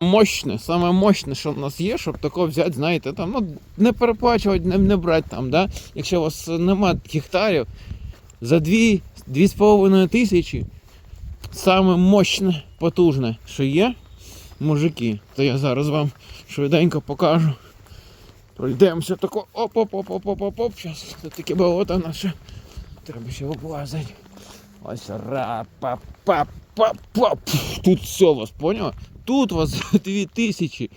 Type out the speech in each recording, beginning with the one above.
мощне, саме мощне, що в нас є, щоб тако взяти, знаєте, там, ну, не переплачувати, не, не брати там, да? якщо у вас немає гектарів, за 2, 2,5 тисячі, саме мощне, потужне, що є, мужики, то я зараз вам швиденько покажу. Пройдемося тако, оп оп оп оп оп оп оп Зараз тут таке болото наше. Треба ще облазити. Ось ра па па па па Тут все вас, поняв? Тут у вас за 2000,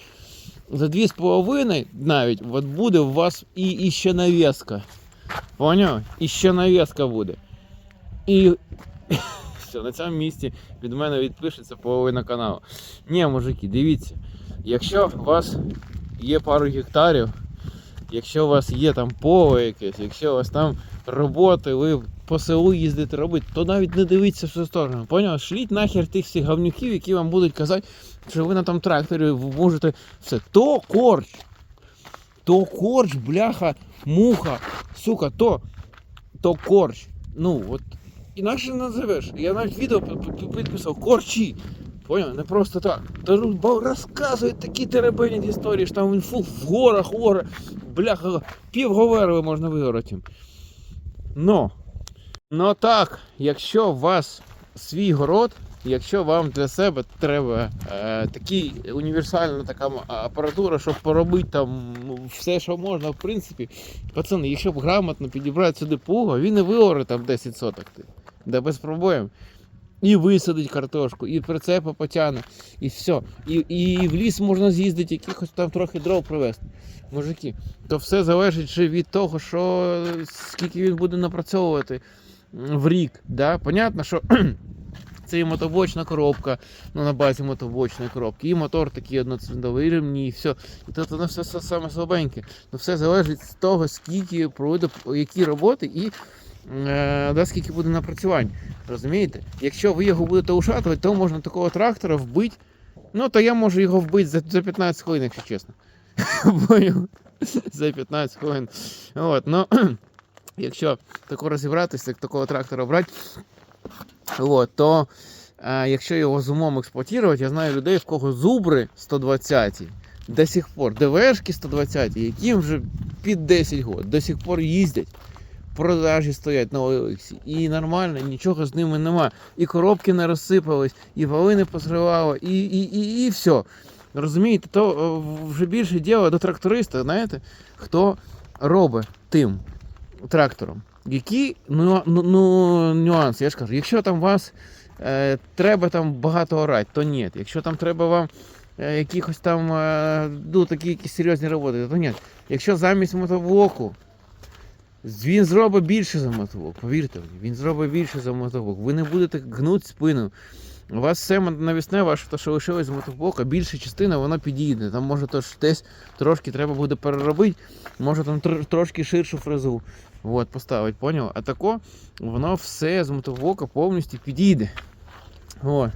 за 2,5 навіть от буде у вас і, і ще навіска. Поняв? І ще навіска буде. І все, на цьому місці від мене відпишеться половина каналу. Ні, мужики, дивіться, якщо у вас є пару гектарів, якщо у вас є там поле якесь, якщо у вас там роботи, ви по селу їздите робити, то навіть не дивіться в цю сторону. Поняв? Шліть нахер тих всіх говнюків, які вам будуть казати, що ви на там тракторі можете все. То корч. То корч, бляха, муха, сука, то, то корч. Ну, от інакше не називеш. Я навіть відео підписав корчі. Поняв? Не просто так. Та ну, розказують такі теребені історії, що там він фу, в горах, гори, бляха, півговерви можна вигорати. Но, но так, якщо у вас свій город, якщо вам для себе треба е, такий універсальна така апаратура, щоб поробити там ну, все, що можна, в принципі, пацани, якщо б грамотно підібрати сюди пуго, він і виоре там 10 соток. Да без проблем. І висадить картошку, і прицепа потягне, і все. І, і в ліс можна з'їздити, якихось там трохи дров привезти. Мужики, то все залежить ще від того, що скільки він буде напрацьовувати в рік. Да? Понятно, що це і мотобочна коробка, ну на базі мотобочної коробки, і мотор такий одноциліндровий, і ремні, і все. І то воно все, все саме слабеньке. Ну все залежить з того, скільки проведе які роботи і е, да, скільки буде напрацювань. Розумієте? Якщо ви його будете ушатувати, то можна такого трактора вбити. Ну, то я можу його вбити за, за 15 хвилин, якщо чесно. За 15 хвилин. От, ну, якщо тако розібратися, як такого трактора брати, от, то е, якщо його з умом експлуатувати, я знаю людей, в кого зубри 120 до сих пор, ДВшки 120, яким вже під 10 років, до сих пор їздять. Продажі стоять на OLX. І нормально, нічого з ними нема. І коробки не розсипались, і вали не позривало, і, і, і, і все. Розумієте, то е, вже більше діло до тракториста, знаєте, хто робить тим трактором. Які ну, ну, ну, нюанси? Я ж кажу, якщо там вас е, треба там багато орати, то ні. Якщо там треба вам е, якихось там е, ну, такі якісь серйозні роботи, то ні. Якщо замість мотоблоку він зробить більше за мотоблок, повірте мені, він зробить більше за мотоблок. Ви не будете гнути спину. У вас все навісне, ваше, то, що лишилось з мотоблока, більша частина вона підійде. Там може то ж десь трошки треба буде переробити, може там тр- трошки ширшу фрезу от, поставити, поняв? А тако воно все з мотоблока повністю підійде. От.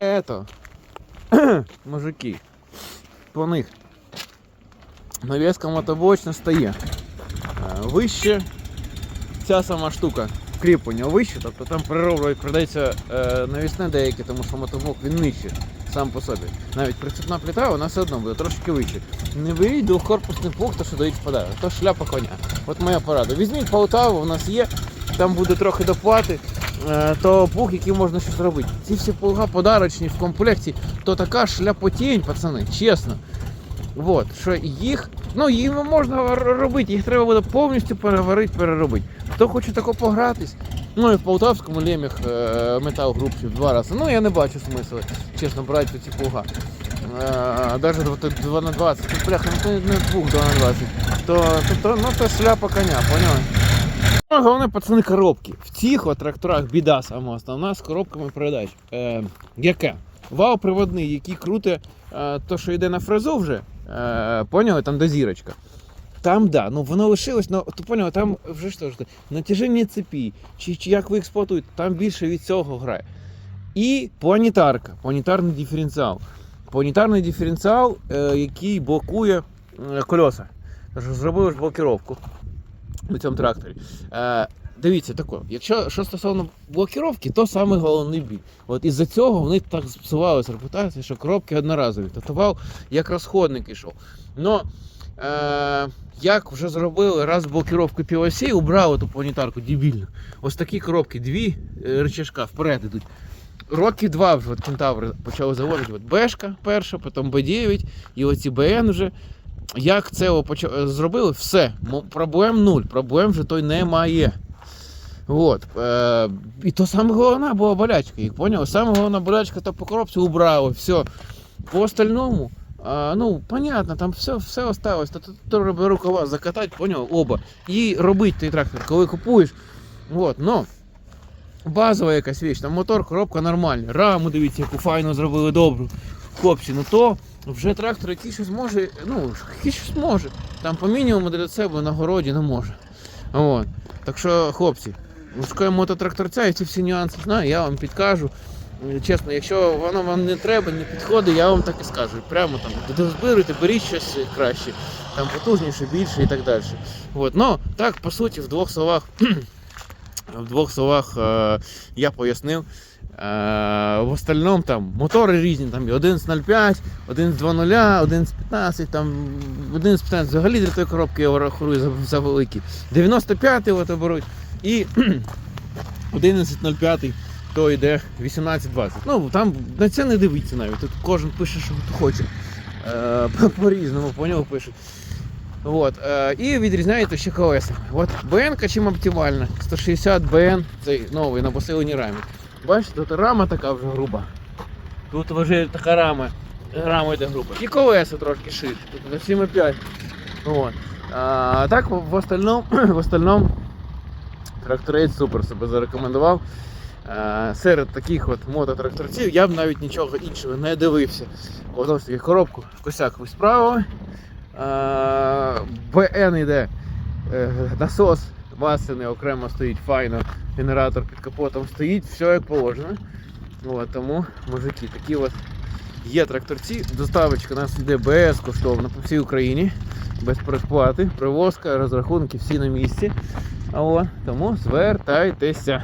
Ето. Мужики. По них. Навіска мотоблочна стає. Вище ця сама штука кріплення вище, тобто там перероблюють, продається е, навісне деяке, тому що мотоблок він нижче сам по собі. Навіть прицепна плита, вона все одно буде трошки вище. Не беріть двохкорпусний плуг, то що дають в подарок, то шляпа коня. От моя порада. Візьміть Полтаву, у нас є, там буде трохи доплати, е, то плуг, який можна щось робити. Ці всі плуга подарочні в комплекті, то така шляпотінь, пацани, чесно. Вот, що їх, ну їм можна робити, їх треба буде повністю переварити, переробити. Хто хоче тако погратись, ну і в Полтавському леміх е, метал групі в два рази. Ну я не бачу смисла, чесно, брати ці плуга. Е, Навіть 2 на 20, тут бляха, ну не двух 2 на 20, то, то, то, ну, то шляпа коня, поняли? Ну, головне, пацани, коробки. В цих от тракторах біда сама основна з коробками передач. Е, яке? Вал приводний, який круте е, то, що йде на фрезу вже, е, поняли, там де зірочка. Там да, ну воно лишилось, ну ти поняв, там вже що ж, натяження цепі, чи, чи як ви експлуатуєте, там більше від цього грає. І планетарка, планетарний диференціал. Планетарний диференціал, е, який блокує е, кольоса. Зробили ж блокировку на цьому тракторі. Е, дивіться тако, якщо що стосовно блокіровки, то саме головний біль. От із-за цього в них так зіпсувалася репутація, що коробки одноразові. Татував як розходник ішов. Но е, як вже зробили раз блокіровку PLC, убрали ту планетарку дебільну. Ось такі коробки, дві е, рычажка вперед йдуть. Роки два вже от кентаври почали заводити. От Бешка перша, потім Б9 і оці БН вже. Як це зробили? Все. Проблем нуль. Проблем вже той немає. От. Е, і то саме головна була болячка. Їх поняли? Саме головна болячка, то по коробці убрали. Все. По остальному, а, ну, понятно, там все, все осталось. То, то рукава закатати, поняв, оба. І робити той трактор, коли купуєш. От, но базова якась віч, там мотор, коробка нормальна. Раму дивіться, яку файно зробили добру. Хлопці, ну то вже трактор, який щось може, ну, який щось може. Там по мінімуму для себе на городі не може. От. Так що, хлопці, шукаю мототракторця і ці всі нюанси знаю, я вам підкажу. Е, Чесно, якщо воно вам не треба, не підходить, я вам так і скажу. Прямо там дозбируйте, беріть щось краще, там потужніше, більше і так далі. От. Ну, так, по суті, в двох словах, в двох словах е, я пояснив. Е, в остальному там мотори різні, там і один з 0,5, один з 2.0, один з 15, там один з 15 взагалі для тої коробки я рахую за, за великі. 95 от беруть і 11.05 то йде 18-20. Ну там на це не дивіться навіть. Тут кожен пише, що хоче. Е, по- по-різному, по нього пишуть. От, е, і відрізняєте ще колеса. От БН чим оптимальна. 160 БН, цей новий на посиленій рамі. Бачите, тут рама така вже груба. Тут вже така рама. Рама йде груба. І колеса трошки ширше. Тут на 7,5. От. А так в остальному, в остальному тракторець супер себе зарекомендував. Е, Серед таких от мототракторців я б навіть нічого іншого не дивився. Ось таки коробку косяк ви справили. Е, БН йде е, насос масляний окремо стоїть файно, генератор під капотом стоїть, все як положено. От, тому, мужики, такі от є тракторці. Доставочка у нас йде безкоштовно по всій Україні, без передплати, привозка, розрахунки всі на місці. От, тому звертайтеся.